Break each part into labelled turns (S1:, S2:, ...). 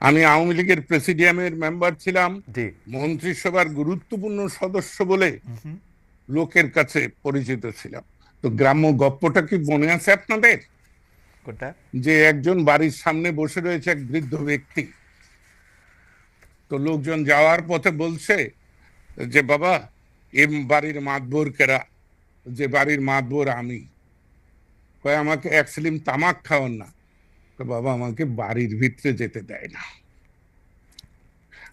S1: আমি আওয়ামী লীগের প্রেসিডিয়ামের মেম্বার ছিলাম মন্ত্রিসভার গুরুত্বপূর্ণ সদস্য বলে লোকের কাছে পরিচিত ছিলাম। তো গ্রাম্য গপ্পটা কি মনে আছে আপনাদের? যে একজন বাড়ির সামনে বসে রয়েছে এক বৃদ্ধ ব্যক্তি। তো লোকজন যাওয়ার পথে বলছে যে বাবা এ বাড়ির মাতবর কেরা? যে বাড়ির মাতবর আমি। কয় আমাকে এক স্লিম তামাক খাওয়ান না। তো বাবা আমাকে বাড়ির ভিতরে যেতে দেয় না।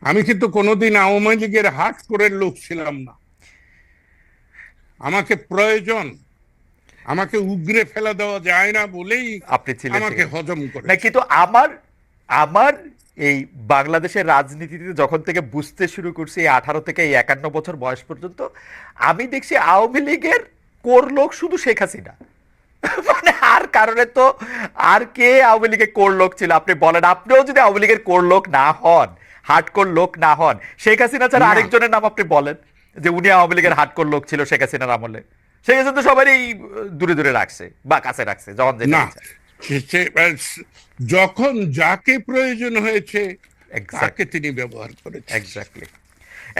S1: আমি কিন্তু কোনোদিন আওয়ামী লীগের হাট করে লোক ছিলাম না। আমাকে প্রয়োজন আমাকে উগরে ফেলা দেওয়া যায় না বলেই
S2: আপনি ছিলেন
S1: আমাকে হজম করে
S2: না কিন্তু আমার আমার এই বাংলাদেশের রাজনীতিতে যখন থেকে বুঝতে শুরু করছি এই আঠারো থেকে এই একান্ন বছর বয়স পর্যন্ত আমি দেখছি আওয়ামী লীগের কোর লোক শুধু শেখ হাসিনা। মানে আর কারণে তো আর কে আওয়ামী লীগের কোর লোক ছিল? আপনি বলেন আপনিও যদি আওয়ামী লীগের কোর লোক না হন হাটকোর লোক না হন শেখ হাসিনা ছাড়া আরেকজনের নাম আপনি বলেন যে উনি আওয়ামী লীগের হাটকোর লোক ছিল শেখ হাসিনার আমলে? শেখ হাসিনা তো সবারই দূরে দূরে রাখছে বা কাছে রাখছে যখন
S1: না যখন যাকে প্রয়োজন হয়েছে. তাকে তিনি ব্যবহার করেছেন।
S2: এক্স্যাক্টলি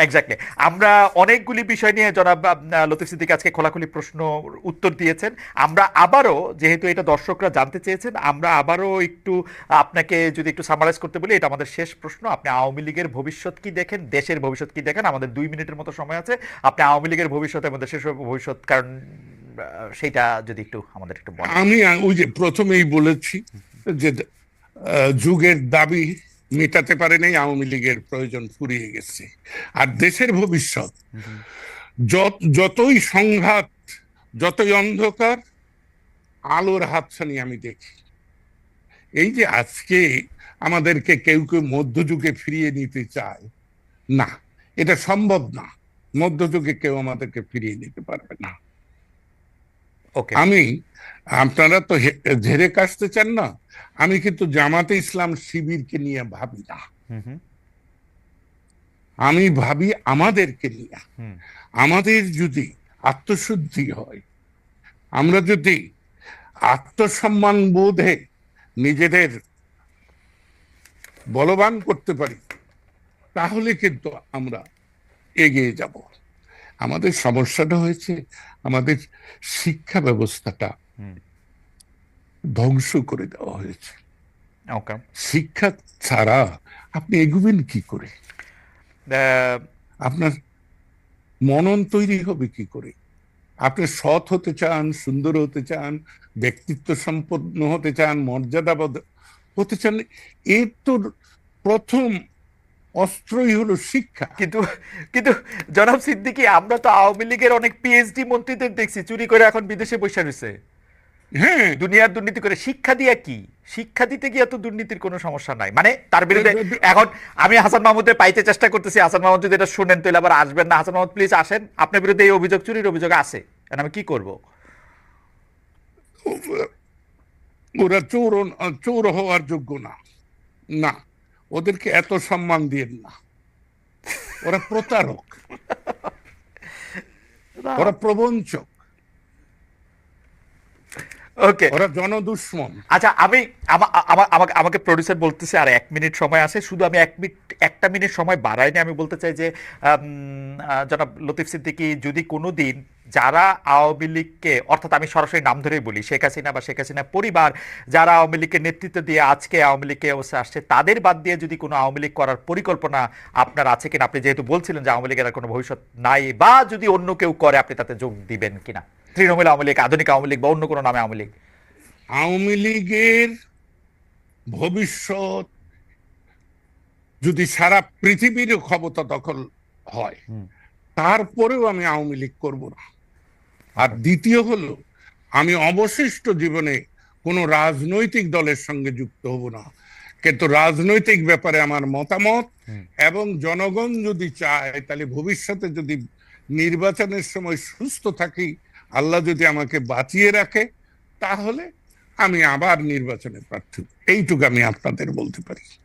S2: এক্স্যাক্টলি আমরা অনেকগুলি বিষয় নিয়ে জনাব লতিফ সিদ্দিক আজকে খোলাখুলি প্রশ্ন উত্তর দিয়েছেন। আমরা আবারও, যেহেতু এটা দর্শকরা জানতে চেয়েছেন, আমরা আবারও একটু আপনাকে যদি একটু সামারাইজ করতে বলি, এটা আমাদের শেষ প্রশ্ন। আপনি আওয়ামী লীগের ভবিষ্যৎ কি দেখেন? দেশের ভবিষ্যৎ কি দেখেন? আমাদের দুই মিনিটের মতো সময় আছে। আপনি আওয়ামী লীগের ভবিষ্যৎ এবং দেশের ভবিষ্যৎ, কারণ সেইটা যদি একটু আমাদের একটু
S1: আমি ওই যে প্রথমেই বলেছি যে যুগের দাবি মেটাতে পারে নাই, আওয়ামী লীগের প্রয়োজন ফুরিয়ে গেছে। আর দেশের ভবিষ্যৎ, যত- যতই সংঘাত, যতই অন্ধকার, আলোর হাতছানি আমি দেখি। এই যে আজকে আমাদেরকে কেউ কেউ মধ্যযুগে ফিরিয়ে নিতে চায়, না, এটা সম্ভব না। মধ্যযুগে কেউ আমাদেরকে ফিরিয়ে নিতে পারবে না। আমি আপনারা তো ঝেড়ে কাশতে চান না? আমি কিন্তু জামাতে ইসলাম শিবিরকে নিয়ে ভাবি না। আমি ভাবি আমাদেরকে নিয়ে। আমাদের যদি আত্মশুদ্ধি হয় আমরা যদি আত্মসম্মান বোধে নিজেদের বলবান করতে পারি তাহলে কিন্তু আমরা এগিয়ে যাব। আমাদের সমস্যাটা হয়েছে আমাদের শিক্ষা ব্যবস্থাটা ধ্বংস করে দেওয়া হয়েছে। শিক্ষা ছাড়া আপনি এগোবেন কি করে? আপনার মনন তৈরি হবে কি করে? আপনি সৎ হতে চান সুন্দর হতে চান ব্যক্তিত্ব সম্পন্ন হতে চান মর্যাদাবোধ হতে চান এর তো প্রথম অস্ত্রই হলো শিক্ষা।
S2: কিন্তু কিন্তু জনাব সিদ্দিকী আমরা তো আওয়ামী লীগের অনেক পিএইচডি মন্ত্রীদের দেখছি চুরি করে এখন বিদেশে বসে রয়েছে।
S1: হ্যাঁ।
S2: দুনিয়ার দুর্নীতি করে শিক্ষা দিয়া কি? শিক্ষা দিতে গিয়ে তো দুর্নীতির কোনো সমস্যা নাই। মানে তার বিরুদ্ধে এখন আমি হাসান মাহমুদের পাইতে চেষ্টা করতেছি হাসান মাহমুদ যদি এটা শুনেন তাহলে আবার আসবেন না। হাসান মাহমুদ প্লিজ আসেন। আপনার বিরুদ্ধে এই অভিযোগ চুরির অভিযোগ আছে। এখন আমি কি করব?
S1: ওরা চোর চোর হওয়ার যোগ্য না। না। ওদেরকে এত সম্মান দিয়ে না। ওরা প্রতারক। ওরা প্রবঞ্চক।
S2: ওকে
S1: ওরা জনদুশ্মন।
S2: আচ্ছা আমি আমা- আমা- আমাকে আমাকে প্রডিউসার বলতেছে আর এক মিনিট সময় আছে। শুধু আমি এক মিনিট একটা মিনিট সময় বাড়াইনি। আমি বলতে চাই যে জনাব লতিফ সিদ্দিকী যদি কোনো দিন যারা আওয়ামী লীগকে অর্থাৎ আমি সরাসরি নাম ধরেই বলি শেখ হাসিনা বা শেখ হাসিনা পরিবার যারা আওয়ামী লীগকে নেতৃত্ব দিয়ে আজকে আওয়ামী লীগকে অবস্থা আসছে তাদের বাদ দিয়ে যদি কোনো আওয়ামী লীগ করার পরিকল্পনা আপনার আছে কিনা? আপনি যেহেতু বলছিলেন যে আওয়ামী লীগের আর কোনো ভবিষ্যৎ নাই বা যদি অন্য কেউ করে আপনি তাতে যোগ দিবেন কিনা? তৃণমূল আওয়ামী লীগ আধুনিক আওয়ামী লীগ বা অন্য কোনো নামে আওয়ামী লীগ।
S1: আওয়ামী লীগের ভবিষ্যৎ যদি সারা পৃথিবীর ক্ষমতা দখল হয় তারপরেও আমি আওয়ামী লীগ করব না। আর দ্বিতীয় হলো আমি অবশিষ্ট জীবনে কোনো রাজনৈতিক দলের সঙ্গে যুক্ত হব না। কিন্তু রাজনৈতিক ব্যাপারে আমার মতামত এবং জনগণ যদি চায় তাহলে ভবিষ্যতে যদি নির্বাচনের সময় সুস্থ থাকি আল্লাহ যদি আমাকে বাঁচিয়ে রাখে তাহলে আমি আবার নির্বাচনে প্রার্থী। এইটুকু আমি আপনাদের বলতে পারি।